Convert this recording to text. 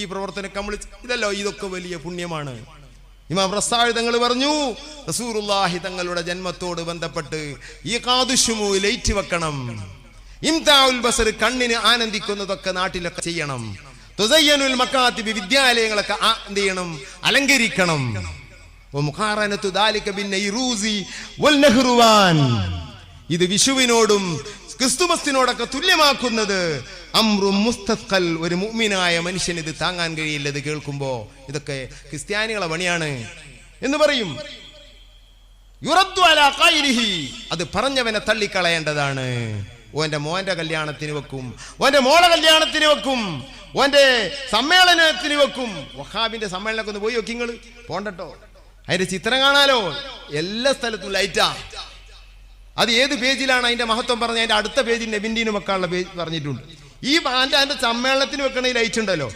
ഈ പ്രവർത്തനം നമ്മൾ ഇതല്ലോ ഇതൊക്കെ വലിയ പുണ്യമാണ്. ഇമാം റസാഴ് തങ്ങൾ പറഞ്ഞു റസൂറുല്ലാഹി തങ്ങളുടെ ജന്മത്തോട് ബന്ധപ്പെട്ട് ഈ കാതുഷുമു ലൈറ്റ് വെക്കണം. ഇംതാഉൽ ബസർ കണ്ണിന് ആനന്ദിക്കുന്നതൊക്കെ നാട്ടിലൊക്കെ ചെയ്യണം. തുസയ്യനുൽ മക്കാത്തിബി വിദ്യാലയങ്ങളൊക്കെ എന്ത് ചെയ്യണം? അലങ്കരിക്കണം. ഇത് വിഷുവിനോടും ക്രിസ്തുമസിനോടൊക്കെ തുല്യമാക്കുന്നത് അമ്രും മുസ്തഖൽ ഒരു മുഅ്മിനായ മനുഷ്യൻ ഇത് താങ്ങാൻ കഴിയില്ല ഇത് കേൾക്കുമ്പോ. ഇതൊക്കെ ക്രിസ്ത്യാനികളെ പണിയാണ്. എന്ന് പറയും. അത് പറഞ്ഞവനെ തള്ളിക്കളയേണ്ടതാണ്. ഓന്റെ മോന്റെ കല്യാണത്തിന് വെക്കും. ഓന്റെ മോളെ കല്യാണത്തിന് വെക്കും. ഓന്റെ സമ്മേളനത്തിന് വെക്കും. വഹാബിന്റെ സമ്മേളനമൊക്കെ ഒന്ന് പോയി വെക്കും നിങ്ങൾ പോണ്ടട്ടോ. അതിന്റെ ചിത്രം കാണാലോ. എല്ലാ സ്ഥലത്തും ലൈറ്റാ. അത് ഏത് പേജിലാണ് അതിന്റെ മഹത്വം പറഞ്ഞ അതിന്റെ അടുത്ത പേജിൽ നെബിൻഡീനും വെക്കാനുള്ള പേജ് പറഞ്ഞിട്ടുണ്ട്. ഈ ബാൻഡ് അതിന്റെ സമ്മേളനത്തിന് വെക്കണ ലൈറ്റ് ഉണ്ടല്ലോ.